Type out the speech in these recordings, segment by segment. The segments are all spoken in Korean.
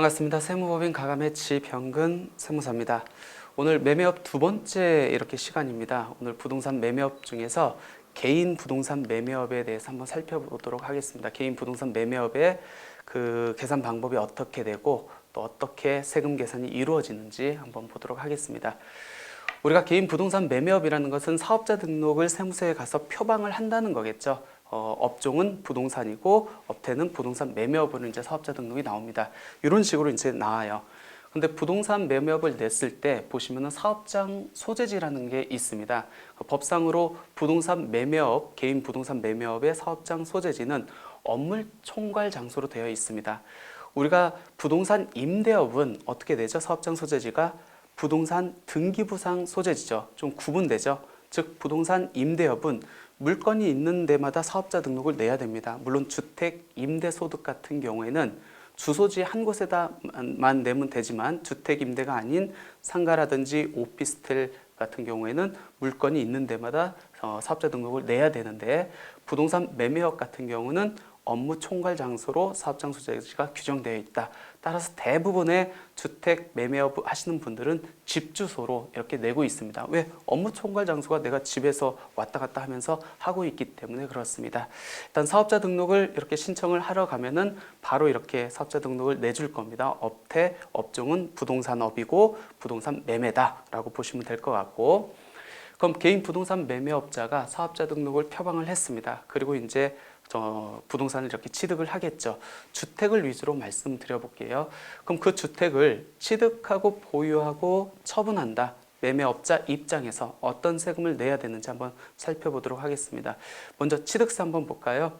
반갑습니다. 세무법인 가감의 지병근 세무사입니다. 오늘 매매업 두 번째 이렇게 시간입니다. 오늘 부동산 매매업 중에서 개인 부동산 매매업에 대해서 한번 살펴보도록 하겠습니다. 개인 부동산 매매업의 그 계산 방법이 어떻게 되고 또 어떻게 세금 계산이 이루어지는지 한번 보도록 하겠습니다. 우리가 개인 부동산 매매업이라는 것은 사업자 등록을 세무서에 가서 표방을 한다는 거겠죠. 어, 업종은 부동산이고 업태는 부동산 매매업으로 이제 사업자 등록이 나옵니다. 이런 식으로 이제 나와요. 근데 부동산 매매업을 냈을 때 보시면은 사업장 소재지라는 게 있습니다. 그 법상으로 부동산 매매업, 개인 부동산 매매업의 사업장 소재지는 업물 총괄 장소로 되어 있습니다. 우리가 부동산 임대업은 어떻게 되죠? 사업장 소재지가 부동산 등기부상 소재지죠. 좀 구분되죠. 즉 부동산 임대업은 물건이 있는 데마다 사업자 등록을 내야 됩니다. 물론 주택 임대 소득 같은 경우에는 주소지 한 곳에다만 내면 되지만 주택 임대가 아닌 상가라든지 오피스텔 같은 경우에는 물건이 있는 데마다 어, 사업자 등록을 내야 되는데 부동산 매매업 같은 경우는 업무 총괄 장소로 사업장 소재지가 규정되어 있다. 따라서 대부분의 주택 매매업 하시는 분들은 집 주소로 이렇게 내고 있습니다. 왜? 업무 총괄 장소가 내가 집에서 왔다 갔다 하면서 하고 있기 때문에 그렇습니다. 일단 사업자 등록을 이렇게 신청을 하러 가면은 바로 이렇게 사업자 등록을 내줄 겁니다. 업태, 업종은 부동산업이고 부동산 매매다라고 보시면 될 것 같고 그럼 개인 부동산 매매업자가 사업자 등록을 표방을 했습니다. 그리고 이제 저 부동산을 이렇게 취득을 하겠죠. 주택을 위주로 말씀드려 볼게요. 그럼 그 주택을 취득하고 보유하고 처분한다. 매매업자 입장에서 어떤 세금을 내야 되는지 한번 살펴보도록 하겠습니다. 먼저 취득세 한번 볼까요?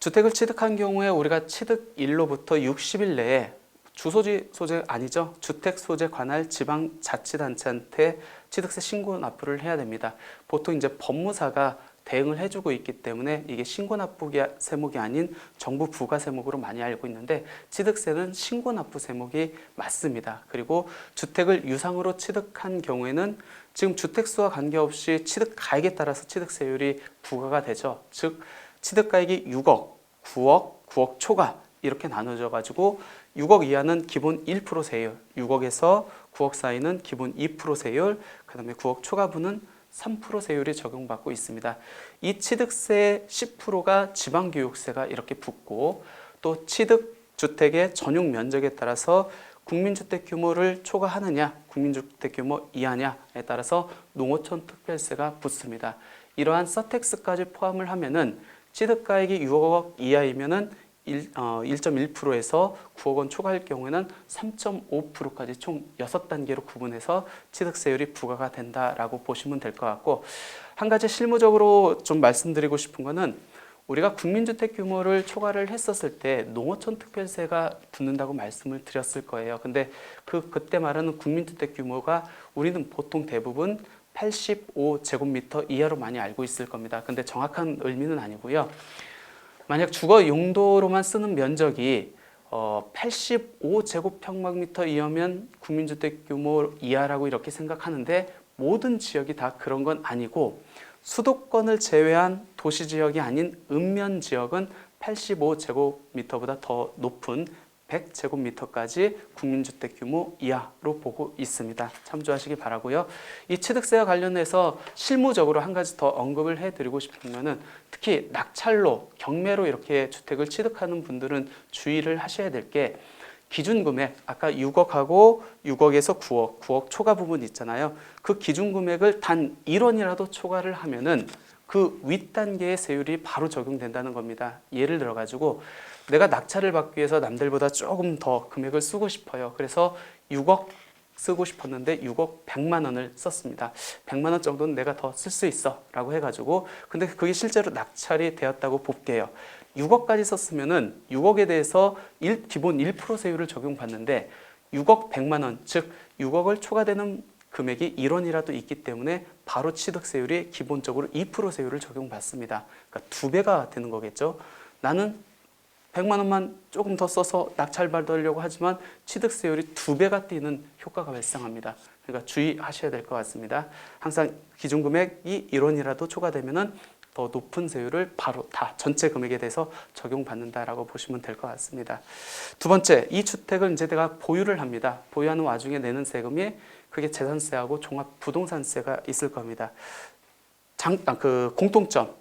주택을 취득한 경우에 우리가 취득일로부터 60일 내에 주소지 소재 아니죠. 주택 소재 관할 지방 자치단체한테 취득세 신고 납부를 해야 됩니다. 보통 이제 법무사가 대응을 해주고 있기 때문에 이게 신고 납부 세목이 아닌 정부 부가 세목으로 많이 알고 있는데 취득세는 신고 납부 세목이 맞습니다. 그리고 주택을 유상으로 취득한 경우에는 지금 주택수와 관계없이 취득 가액에 따라서 취득세율이 부과가 되죠. 즉 취득가액이 6억, 9억, 9억 초과 이렇게 나눠져 가지고 6억 이하는 기본 1% 세율, 6억에서 9억 사이는 기본 2% 세율, 그 다음에 9억 초과분은 3% 세율이 적용받고 있습니다. 이 취득세 10%가 지방교육세가 이렇게 붙고 또 취득 주택의 전용 면적에 따라서 국민주택 규모를 초과하느냐, 국민주택 규모 이하냐에 따라서 농어촌 특별세가 붙습니다. 이러한 서택스까지 포함을 하면은 취득가액이 6억 이하이면은 1, 어, 1.1%에서 9억 원 초과할 경우에는 3.5%까지 총 6단계로 구분해서 취득세율이 부과가 된다라고 보시면 될 것 같고 한 가지 실무적으로 좀 말씀드리고 싶은 거는 우리가 국민주택 규모를 초과를 했었을 때 농어촌 특별세가 붙는다고 말씀을 드렸을 거예요. 근데 그 그때 말하는 국민주택 규모가 우리는 보통 대부분 85제곱미터 이하로 많이 알고 있을 겁니다. 근데 정확한 의미는 아니고요. 만약 주거 용도로만 쓰는 면적이 어, 85제곱평방미터 이하면 국민주택 규모 이하라고 이렇게 생각하는데 모든 지역이 다 그런 건 아니고 수도권을 제외한 도시 지역이 아닌 읍면 지역은 85제곱미터보다 더 높은 100제곱미터까지 국민주택 규모 이하로 보고 있습니다. 참조하시기 바라고요. 이 취득세와 관련해서 실무적으로 한 가지 더 언급을 해드리고 싶으면은 특히 낙찰로 경매로 이렇게 주택을 취득하는 분들은 주의를 하셔야 될 게 기준 금액 아까 6억하고 6억에서 9억, 9억 초과 부분 있잖아요. 그 기준 금액을 단 1원이라도 초과를 하면은 그 윗단계의 세율이 바로 적용된다는 겁니다. 예를 들어 가지고 내가 낙찰을 받기 위해서 남들보다 조금 더 금액을 쓰고 싶어요. 그래서 6억 쓰고 싶었는데 6억 100만 원을 썼습니다. 100만 원 정도는 내가 더 쓸 수 있어 라고 해가지고 근데 그게 실제로 낙찰이 되었다고 볼게요. 6억까지 썼으면은 6억에 대해서 1, 기본 1% 세율을 적용받는데 6억 100만 원, 즉 6억을 초과되는 금액이 1원이라도 있기 때문에 바로 취득세율이 기본적으로 2% 세율을 적용받습니다. 그러니까 두 배가 되는 거겠죠. 나는 100만 원만 조금 더 써서 낙찰 받으려고 하지만 취득세율이 두 배가 뛰는 효과가 발생합니다. 그러니까 주의하셔야 될 것 같습니다. 항상 기준 금액이 1원이라도 초과되면은 더 높은 세율을 바로 다 전체 금액에 대해서 적용받는다라고 보시면 될 것 같습니다. 두 번째, 이 주택을 이제 내가 보유를 합니다. 보유하는 와중에 내는 세금이 그게 재산세하고 종합 부동산세가 있을 겁니다. 장, 아, 그 공통점.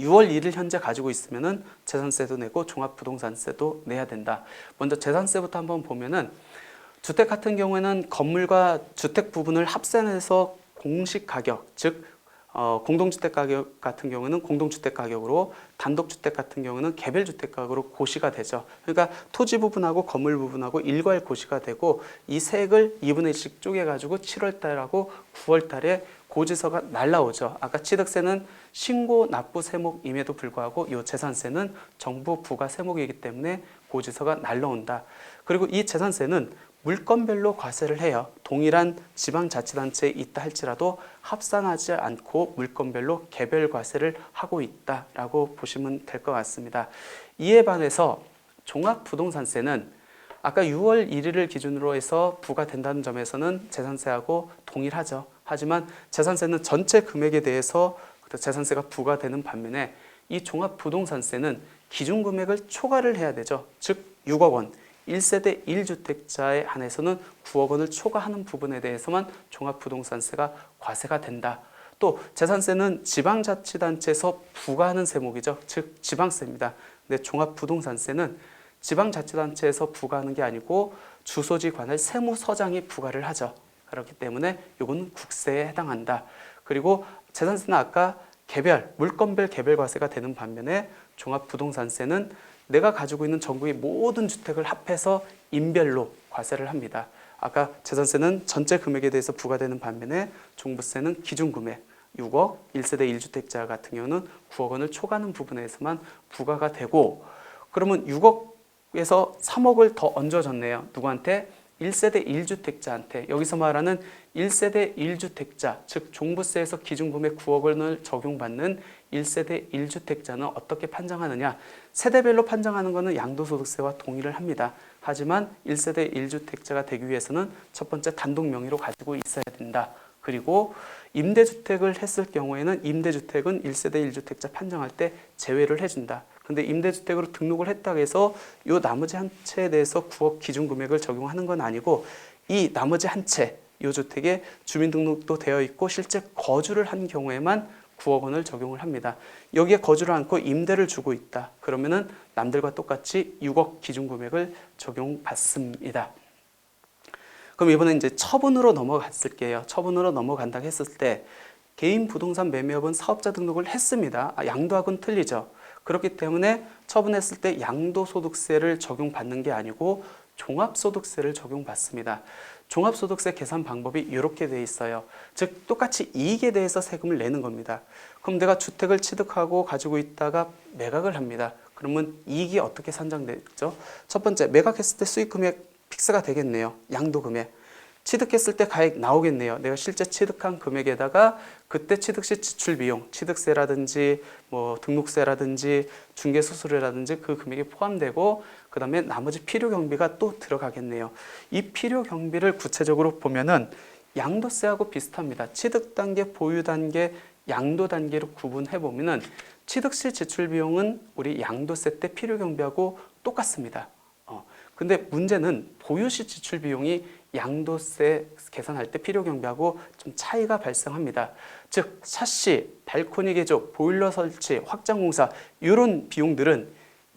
6월 1일 현재 가지고 있으면은 재산세도 내고 종합부동산세도 내야 된다. 먼저 재산세부터 한번 보면은 주택 같은 경우에는 건물과 주택 부분을 합산해서 공식 가격, 즉 어, 공동주택 가격 같은 경우는 공동주택 가격으로 단독주택 같은 경우는 개별주택 가격으로 고시가 되죠. 그러니까 토지 부분하고 건물 부분하고 일괄 고시가 되고 이 세액을 2분의 1씩 쪼개가지고 7월 달하고 9월 달에 고지서가 날라오죠. 아까 취득세는 신고 납부 세목임에도 불구하고 이 재산세는 정부 부과 세목이기 때문에 고지서가 날라온다. 그리고 이 재산세는 물건별로 과세를 해요. 동일한 지방자치단체에 있다 할지라도 합산하지 않고 물건별로 개별 과세를 하고 있다라고 보시면 될 것 같습니다. 이에 반해서 종합부동산세는 아까 6월 1일을 기준으로 해서 부과된다는 점에서는 재산세하고 동일하죠. 하지만 재산세는 전체 금액에 대해서 재산세가 부과되는 반면에 이 종합부동산세는 기준 금액을 초과를 해야 되죠. 즉 6억 원. 1세대 1주택자에 한해서는 9억 원을 초과하는 부분에 대해서만 종합부동산세가 과세가 된다. 또 재산세는 지방자치단체에서 부과하는 세목이죠. 즉 지방세입니다. 근데 종합부동산세는 지방자치단체에서 부과하는 게 아니고 주소지 관할 세무서장이 부과를 하죠. 그렇기 때문에 이거는 국세에 해당한다. 그리고 재산세는 아까 개별, 물건별 개별 과세가 되는 반면에 종합부동산세는 내가 가지고 있는 전국의 모든 주택을 합해서 인별로 과세를 합니다. 아까 재산세는 전체 금액에 대해서 부과되는 반면에 종부세는 기준 금액 6억 1세대 1주택자 같은 경우는 9억 원을 초과하는 부분에서만 부과가 되고 그러면 6억에서 3억을 더 얹어줬네요. 누구한테? 1세대 1주택자한테 여기서 말하는 1세대 1주택자 즉 종부세에서 기준금액 9억 원을 적용받는 1세대 1주택자는 어떻게 판정하느냐 세대별로 판정하는 것은 양도소득세와 동의를 합니다. 하지만 1세대 1주택자가 되기 위해서는 첫 번째 단독 명의로 가지고 있어야 된다. 그리고 임대주택을 했을 경우에는 임대주택은 1세대 1주택자 판정할 때 제외를 해준다. 근데 임대주택으로 등록을 했다고 해서 이 나머지 한 채에 대해서 9억 기준 금액을 적용하는 건 아니고 이 나머지 한 채, 이 주택에 주민등록도 되어 있고 실제 거주를 한 경우에만 9억 원을 적용을 합니다. 여기에 거주를 않고 임대를 주고 있다. 그러면은 남들과 똑같이 6억 기준 금액을 적용받습니다. 그럼 이번에 이제 처분으로 넘어갔을게요. 처분으로 넘어간다고 했을 때 개인 부동산 매매업은 사업자 등록을 했습니다. 아, 양도하고는 틀리죠. 그렇기 때문에 처분했을 때 양도소득세를 적용받는 게 아니고 종합소득세를 적용받습니다. 종합소득세 계산 방법이 이렇게 돼 있어요. 즉 똑같이 이익에 대해서 세금을 내는 겁니다. 그럼 내가 주택을 취득하고 가지고 있다가 매각을 합니다. 그러면 이익이 어떻게 산정되죠? 첫 번째 매각했을 때 수익 금액 픽스가 되겠네요. 양도 금액. 취득했을 때 가액 나오겠네요. 내가 실제 취득한 금액에다가 그때 취득 시 지출 비용, 취득세라든지 뭐 등록세라든지 중개 수수료라든지 그 금액이 포함되고 그다음에 나머지 필요 경비가 또 들어가겠네요. 이 필요 경비를 구체적으로 보면은 양도세하고 비슷합니다. 취득 단계, 보유 단계, 양도 단계로 구분해 보면은 취득 시 지출 비용은 우리 양도세 때 필요 경비하고 똑같습니다. 어. 근데 문제는 보유 시 지출 비용이 양도세 계산할 때 필요 경비하고 좀 차이가 발생합니다. 즉 샤시, 발코니 개조, 보일러 설치, 확장 공사 이런 비용들은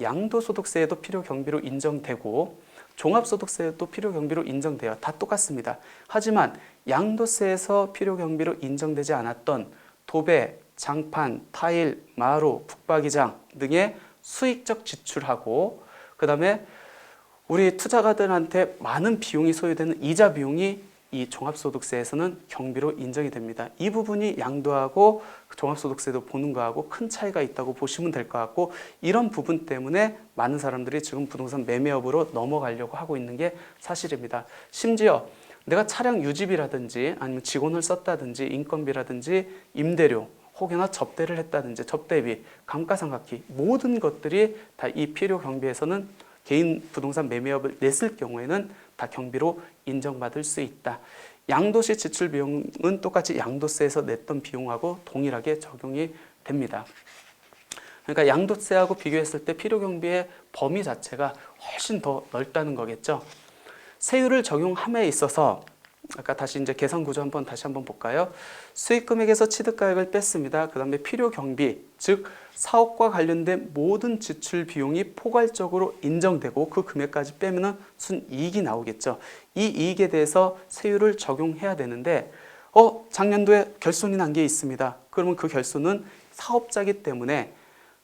양도소득세에도 필요 경비로 인정되고 종합소득세에도 필요 경비로 인정돼요. 다 똑같습니다. 하지만 양도세에서 필요 경비로 인정되지 않았던 도배, 장판, 타일, 마루, 북박이장 등의 수익적 지출하고 그 다음에 우리 투자가들한테 많은 비용이 소요되는 이자 비용이 이 종합소득세에서는 경비로 인정이 됩니다. 이 부분이 양도하고 종합소득세도 보는 거하고 큰 차이가 있다고 보시면 될 것 같고 이런 부분 때문에 많은 사람들이 지금 부동산 매매업으로 넘어가려고 하고 있는 게 사실입니다. 심지어 내가 차량 유지비라든지 아니면 직원을 썼다든지 인건비라든지 임대료 혹여나 접대를 했다든지 접대비, 감가상각비 모든 것들이 다 이 필요 경비에서는 개인 부동산 매매업을 냈을 경우에는 다 경비로 인정받을 수 있다. 양도시 지출 비용은 똑같이 양도세에서 냈던 비용하고 동일하게 적용이 됩니다. 그러니까 양도세하고 비교했을 때 필요 경비의 범위 자체가 훨씬 더 넓다는 거겠죠. 세율을 적용함에 있어서 아까 다시 이제 계산 구조 한번 다시 한번 볼까요? 수익 금액에서 취득 가액을 뺐습니다. 그 다음에 필요 경비, 즉 사업과 관련된 모든 지출 비용이 포괄적으로 인정되고 그 금액까지 빼면은 순이익이 나오겠죠. 이 이익에 대해서 세율을 적용해야 되는데 어, 작년도에 결손이 난 게 있습니다. 그러면 그 결손은 사업자기 때문에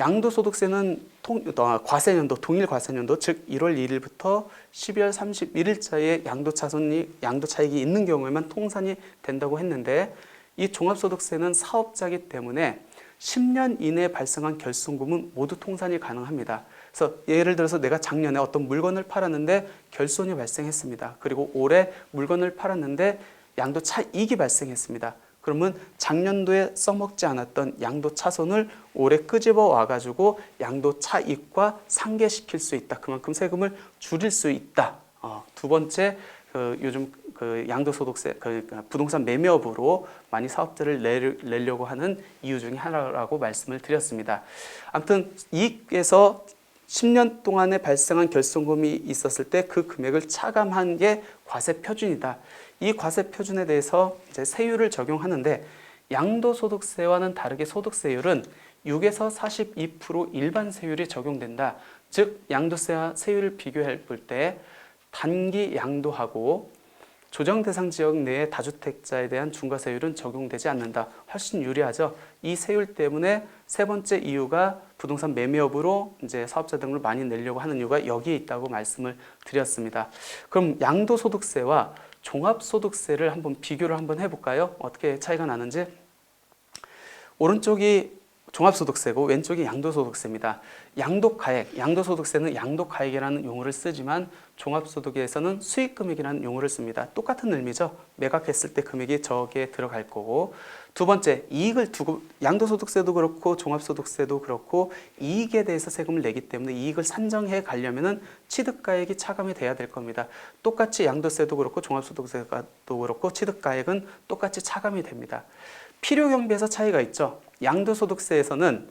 양도소득세는 통, 어, 과세년도, 동일 과세년도, 즉 1월 1일부터 12월 31일자에 양도차손이, 양도차익이 있는 경우에만 통산이 된다고 했는데 이 종합소득세는 사업자기 때문에 10년 이내에 발생한 결손금은 모두 통산이 가능합니다. 그래서 예를 들어서 내가 작년에 어떤 물건을 팔았는데 결손이 발생했습니다. 그리고 올해 물건을 팔았는데 양도 차익이 발생했습니다. 그러면 작년도에 써먹지 않았던 양도 차손을 올해 끄집어 와가지고 양도 차익과 상계시킬 수 있다. 그만큼 세금을 줄일 수 있다. 어, 두 번째 그 요즘 그 양도소득세 그 부동산 매매업으로 많이 사업자를 내, 내려고 하는 이유 중에 하나라고 말씀을 드렸습니다. 아무튼 이익에서 10년 동안에 발생한 결손금이 있었을 때 그 금액을 차감한 게 과세 표준이다. 이 과세 표준에 대해서 이제 세율을 적용하는데 양도소득세와는 다르게 소득세율은 6에서 42% 일반 세율이 적용된다. 즉 양도세와 세율을 비교해 볼 때 단기 양도하고 조정 대상 지역 내의 다주택자에 대한 중과세율은 적용되지 않는다. 훨씬 유리하죠. 이 세율 때문에 세 번째 이유가 부동산 매매업으로 이제 사업자 등을 많이 내려고 하는 이유가 여기에 있다고 말씀을 드렸습니다. 그럼 양도소득세와 종합소득세를 한번 비교를 한번 해볼까요? 어떻게 차이가 나는지 오른쪽이 종합소득세고 왼쪽이 양도소득세입니다. 양도가액, 양도소득세는 양도가액이라는 용어를 쓰지만 종합소득에서는 수익금액이라는 용어를 씁니다. 똑같은 의미죠. 매각했을 때 금액이 저기에 들어갈 거고 두 번째 이익을 두고 양도소득세도 그렇고 종합소득세도 그렇고 이익에 대해서 세금을 내기 때문에 이익을 산정해 가려면은 취득가액이 차감이 돼야 될 겁니다. 똑같이 양도세도 그렇고 종합소득세도 그렇고 취득가액은 똑같이 차감이 됩니다. 필요 경비에서 차이가 있죠. 양도소득세에서는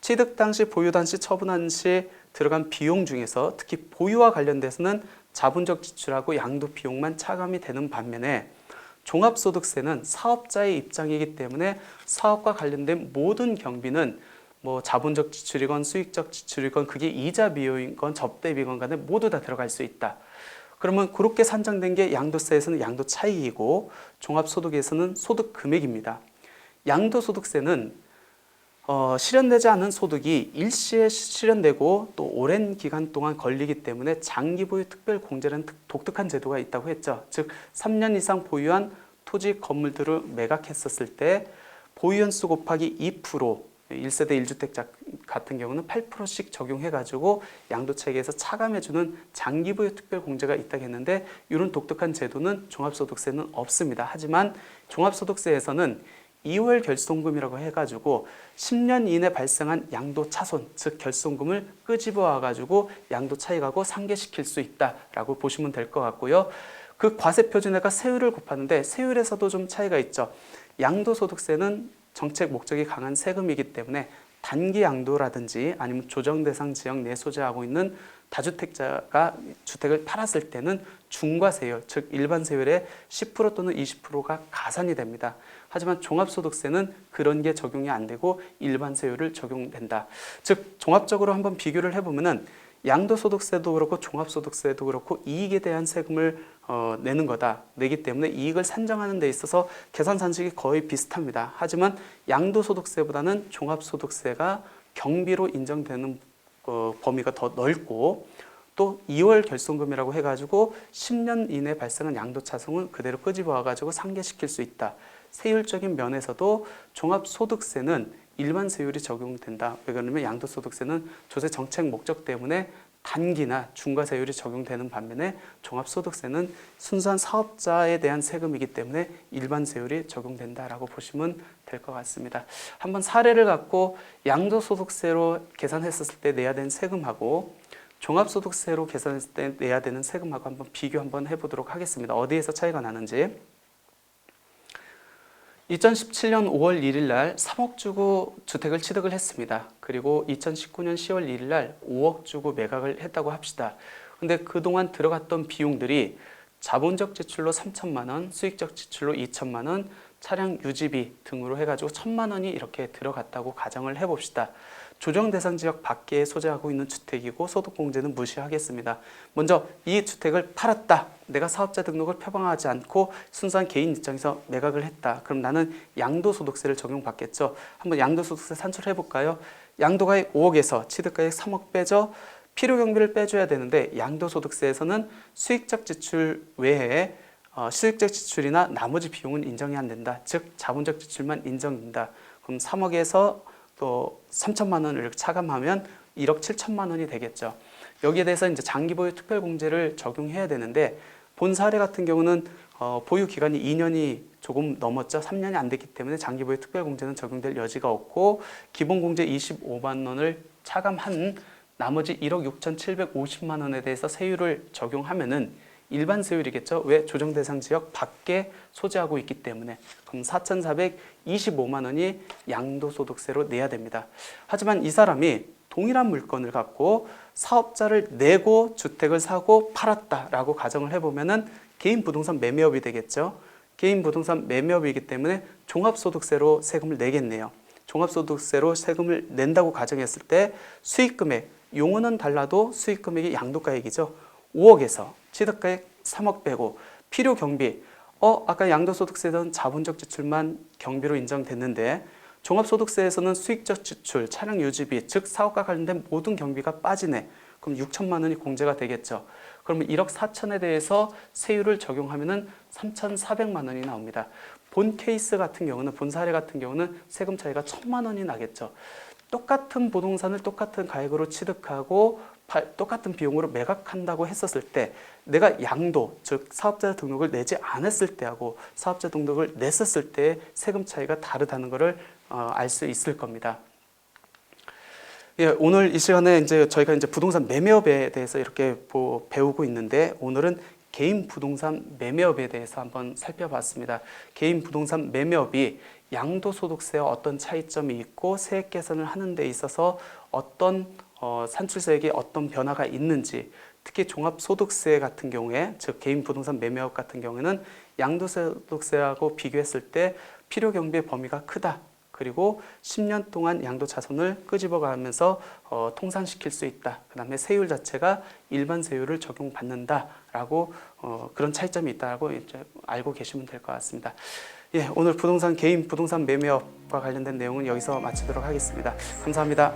취득 당시, 보유 당시, 처분한 시 들어간 비용 중에서 특히 보유와 관련돼서는 자본적 지출하고 양도 비용만 차감이 되는 반면에 종합소득세는 사업자의 입장이기 때문에 사업과 관련된 모든 경비는 뭐 자본적 지출이건 수익적 지출이건 그게 이자 비용이건 접대비건 간에 모두 다 들어갈 수 있다. 그러면 그렇게 산정된 게 양도세에서는 양도 차익이고 종합소득에서는 소득 금액입니다. 양도소득세는 어, 실현되지 않은 소득이 일시에 실현되고 또 오랜 기간 동안 걸리기 때문에 장기 보유 특별 공제라는 독특한 제도가 있다고 했죠. 즉 3년 이상 보유한 토지 건물들을 매각했었을 때 보유 연수 곱하기 2% 1세대 1주택자 같은 경우는 8%씩 적용해가지고 양도체계에서 차감해주는 장기 보유 특별 공제가 있다고 했는데 이런 독특한 제도는 종합소득세는 없습니다. 하지만 종합소득세에서는 2월 결손금이라고 해가지고 10년 이내 발생한 양도 차손, 즉 결손금을 끄집어 와가지고 양도 차익하고 상계시킬 수 있다라고 보시면 될 것 같고요. 그 과세 표준에가 세율을 곱하는데 세율에서도 좀 차이가 있죠. 양도소득세는 정책 목적이 강한 세금이기 때문에 단기 양도라든지 아니면 조정 대상 지역 내 소재하고 있는 다주택자가 주택을 팔았을 때는 중과세율, 즉 일반 세율의 10% 또는 20%가 가산이 됩니다. 하지만 종합소득세는 그런 게 적용이 안 되고 일반 세율을 적용된다. 즉 종합적으로 한번 비교를 해보면은 양도소득세도 그렇고 종합소득세도 그렇고 이익에 대한 세금을 어, 내는 거다 내기 때문에 이익을 산정하는 데 있어서 계산 산식이 거의 비슷합니다. 하지만 양도소득세보다는 종합소득세가 경비로 인정되는 어, 범위가 더 넓고 또 2월 결손금이라고 해가지고 10년 이내 발생한 양도차손을 그대로 끄집어 와가지고 상계시킬 수 있다. 세율적인 면에서도 종합소득세는 일반 세율이 적용된다. 왜 그러냐면 양도소득세는 조세 정책 목적 때문에 단기나 중과세율이 적용되는 반면에 종합소득세는 순수한 사업자에 대한 세금이기 때문에 일반 세율이 적용된다라고 보시면 될 것 같습니다. 한번 사례를 갖고 양도소득세로 계산했을 때 내야 되는 세금하고 종합소득세로 계산했을 때 내야 되는 세금하고 한번 비교 한번 해보도록 하겠습니다. 어디에서 차이가 나는지. 2017년 5월 1일 날 3억 주고 주택을 취득을 했습니다. 그리고 2019년 10월 1일 날 5억 주고 매각을 했다고 합시다. 근데 그동안 들어갔던 비용들이 자본적 지출로 3천만 원, 수익적 지출로 2천만 원, 차량 유지비 등으로 해가지고 천만 원이 이렇게 들어갔다고 가정을 해봅시다. 조정 대상 지역 밖에 소재하고 있는 주택이고 소득 공제는 무시하겠습니다. 먼저 이 주택을 팔았다. 내가 사업자 등록을 표방하지 않고 순수한 개인 입장에서 매각을 했다. 그럼 나는 양도소득세를 적용받겠죠. 한번 양도소득세 산출해 볼까요? 양도가액 5억에서 취득가액 3억 빼죠. 필요 경비를 빼줘야 되는데 양도소득세에서는 수익적 지출 외에 어, 수익적 지출이나 나머지 비용은 인정이 안 된다. 즉 자본적 지출만 인정된다. 그럼 3억에서 또 3천만 원을 차감하면 1억 7천만 원이 되겠죠. 여기에 대해서 이제 장기 보유 특별 공제를 적용해야 되는데 본 사례 같은 경우는 어, 보유 기간이 2년이 조금 넘었죠. 3년이 안 됐기 때문에 장기 보유 특별 공제는 적용될 여지가 없고 기본 공제 25만 원을 차감한 나머지 1억 6,750만 원에 대해서 세율을 적용하면은 일반 세율이겠죠. 왜 조정 대상 지역 밖에 소재하고 있기 때문에 그럼 4,425만 원이 양도소득세로 내야 됩니다. 하지만 이 사람이 동일한 물건을 갖고 사업자를 내고 주택을 사고 팔았다라고 가정을 해보면은 개인 부동산 매매업이 되겠죠. 개인 부동산 매매업이기 때문에 종합소득세로 세금을 내겠네요. 종합소득세로 세금을 낸다고 가정했을 때 수익금액 용어는 달라도 수익금액이 양도가액이죠. 5억에서 취득가액 3억 빼고 필요 경비 어 아까 양도소득세는 자본적 지출만 경비로 인정됐는데 종합소득세에서는 수익적 지출, 차량 유지비, 즉 사업과 관련된 모든 경비가 빠지네. 그럼 6천만 원이 공제가 되겠죠. 그러면 1억 4천에 대해서 세율을 적용하면 은 3,400만 원이 나옵니다. 본 케이스 같은 경우는 본 사례 같은 경우는 세금 차이가 천만 원이 나겠죠. 똑같은 부동산을 똑같은 가액으로 취득하고 팔- 똑같은 비용으로 매각한다고 했었을 때 내가 양도 즉 사업자 등록을 내지 않았을 때하고 사업자 등록을 냈었을 때 세금 차이가 다르다는 것을 어, 알 수 있을 겁니다. 예, 오늘 이 시간에 이제 저희가 이제 부동산 매매업에 대해서 이렇게 보- 배우고 있는데 오늘은 개인 부동산 매매업에 대해서 한번 살펴봤습니다. 개인 부동산 매매업이 양도소득세와 어떤 차이점이 있고 세액 계산을 하는 데 있어서 어떤 어, 산출세액에 어떤 변화가 있는지 특히 종합소득세 같은 경우에 즉 개인 부동산 매매업 같은 경우에는 양도소득세하고 비교했을 때 필요 경비의 범위가 크다. 그리고 10년 동안 양도 자손을 끄집어가면서 어, 통산시킬 수 있다. 그 다음에 세율 자체가 일반 세율을 적용받는다라고 어, 그런 차이점이 있다고 이제 알고 계시면 될 것 같습니다. 예, 오늘 부동산 개인 부동산 매매업과 관련된 내용은 여기서 마치도록 하겠습니다. 감사합니다.